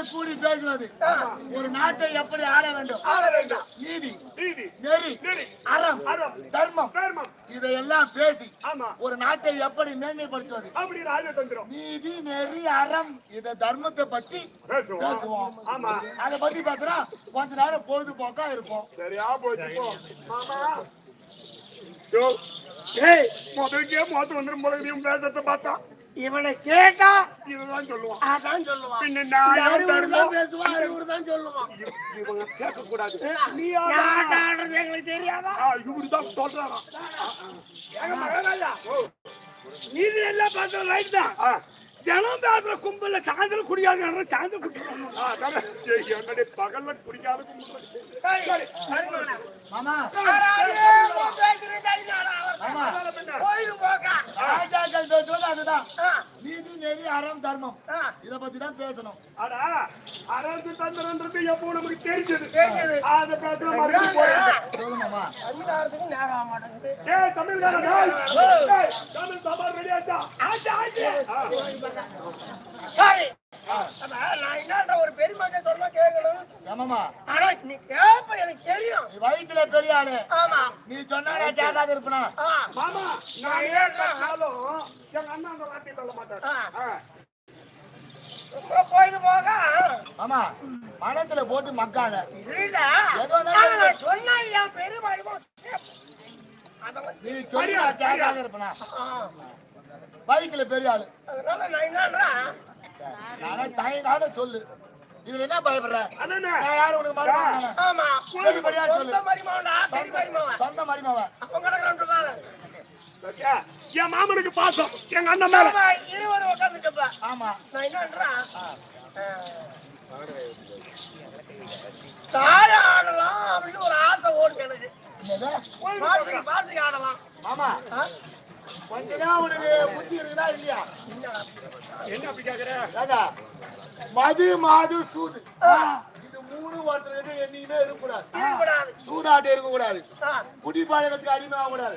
பேர் கூடி பேசுவது. ஒரு நாட்டை எப்படி ஆள வேண்டும்? நீதி நெறி அறம் தர்மம். இதையெல்லாம் பேசி ஆமா. ஒரு நாட்டை எப்படி மேன்மைப்படுத்துவது? நீதி நெறி அறம் இத தர்மத்தை பத்தி பேசுவோம். அத பத்தி பார்த்தா கொஞ்ச நேரம் பொழுதுபோக்கா இருக்கும் சரியா போச்சு முதலுக்கே மோத்து வந்துடும் போல இவன் பேசத்தை பார்த்தா. இவனை கேட்டா இதுதான் சொல்லுவான். அதான் சொல்லுவான். பின்ன நான் தான் பேசுவான் அறிவுறு தான் சொல்லுவான். இவங்க கேட்க கூடாது நீ நாட்டாடுறது எங்களுக்கு தெரியாதா? இவருதான் சொல்றாராம் எங்க மகாராஜா நீதி எல்லாம் பார்த்தது ரைட் தான். தினம் பேசுற கும்பல்ல சாயந்தரம் குடிக்காத சாயந்தரம் குடிக்கணும் பகல்ல குடிக்காத கும்பல். மாமா மாமா பின்ன. ராஜாக்கள் பேசுவது அதுதான். நீதி நெறி அறம் தர்மம். இத பத்தி தான் பேசணும். அடா, அரசு தந்திரன்றது எப்போ நமக்கு தெரிஞ்சது. அதை பேசுற மறுபடியும் போறேன். சொல்லு மாமா. ஏய், தமிழ்காரன், ஏய், ஏய், தமிழ் சாம்பார் ரெடியாச்சா? ஆச்சு? ஆச்சு ஒரு பெருமாட்ட சொன்னா கேட்கணும். ஏமாமா. ஆனா நீ கேப்ப எனக்கு தெரியும். நீ வயசுல பெரிய ஆளு. ஆமா. நீ சொன்னா நான் கேட்காத இருப்பனா? ஆ, மாமா, நான் ஏன் கேட்டாலும் எங்க அண்ணன் அந்த வார்த்தையை சொல்ல மாட்டார். ஆ. ஆ. ரொம்ப போயிது போக. மாமா மனசுல போட்டு மக்காத. இல்ல. சொன்னா என் நீ நான் கேட்காத இருப்பனா? வயசுல பெரிய ஆளு. அதனால நான் தயங்காத சொல்லு. இதுல என்ன பயப்படுற? அதானே? நான் யாரு உனக்கு மருமகன் ஆமா. சொல்லு. சொந்த மரிமாவன்டா பெரிய மரிமாவன் சொந்த மருமவன் அவன் கிடக்குறான் சரியா? என் மாமனுக்கு பாசம். எங்க அண்ணன் மேல. ஆமா இருவரும் உட்காந்துட்டப்ப ஆமா. நான் என்னன்றேன் தாழ ஆடலாம் அப்படின்னு ஒரு ஆசை ஓடுது எனக்கு? பாசிக்கு ஆடலாம். மாமா. ஆ? கொஞ்ச நேரம் உனக்கு புத்தி இருக்குதா இல்லையா? என்ன அப்படி கேக்குற? ஏங்க, மது மாது சூது. இது மூணு ஒருத்தர்கிட்ட என்னைக்குமே இருக்கக்கூடாது இருக்கக்கூடாது சூதாட்டம் இருக்கக்கூடாது குடிப்பாளையத்துக்கு அடிமை ஆகக்கூடாது.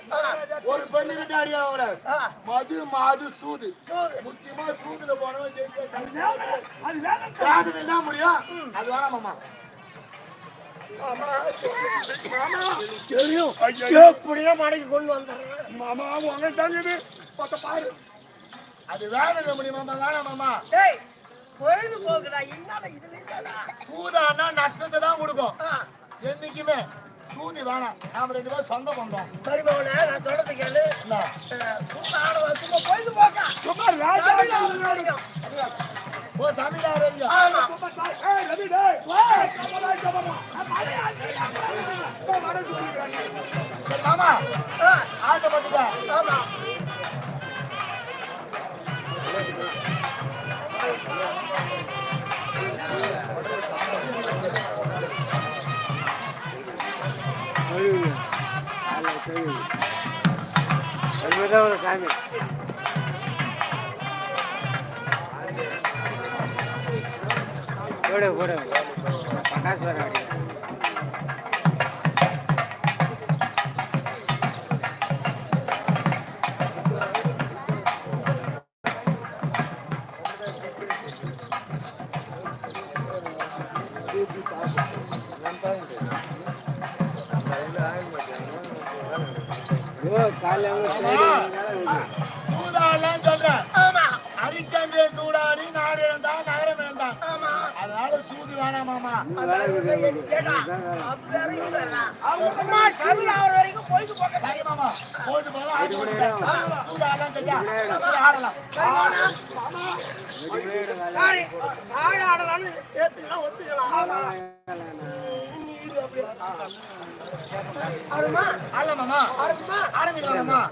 ஒரு பெண்ணு கிட்ட அடி ஆகக்கூடாது. மது மாது சூது. முக்கியமா சூதுல போனவன் தான் முடியும் அது வேணாம் மாமா. தெரியும். எப்படியோ மடக்கி கொண்டு வந்துடுறேன். மாமா உங்க தங்குது பத்த பாரு. அது வேணாம் முடியும் மாமா வேணாம் மாமா. டேய் பொழுது போக்குடா என்னடா இதுல சூதானா நஷ்டத்தை தான் கொடுக்கும். என்னைக்குமே. சூதி வேணாம். நாம ரெண்டு பேரும் சொந்த பந்தம் மருமகனே நான் சொல்றது கேளு. ஆடுவா சும்மா பொழுது போக்கா. சும்மா ராஜா. ஓ தமிழா வரீங்க? ஆமா. சும்மா தாய். போடு போடு பட்டாசு வர சொல்றேன். ஆமா அரிச்சந்திர சூடாடி நாடு இழந்தான் நகரம் இழந்தான் அதனால சூது வேணாம் மாமா. கேட்டா அது வேற இது வேற அம்மா தமிழ் ஆகிற வரைக்கும் சரி மாமா. போயிட்டு போகலாம் சூதாடலாம் கேட்டா. ஆடலாம். சாரி ஆட ஆடலாம்னு ஏத்துக்கலாம் ஒத்துக்கலாம். ஆடுமா? ஆரம்பிக்கலாம்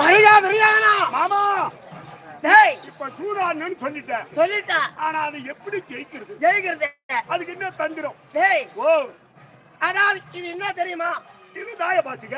மரியா துரியானா மாமா. டேய். இப்ப சூதாடணும்னு சொல்லிட்டேன். சொல்லிட்டா? ஆனா அது எப்படி ஜெயிக்கிறது? ஜெயிக்கிறது? அதுக்கு என்ன தந்திரம்? டேய். ஓ. அதாவது இது என்ன தெரியுமா? இது தாய பாச்சுக்க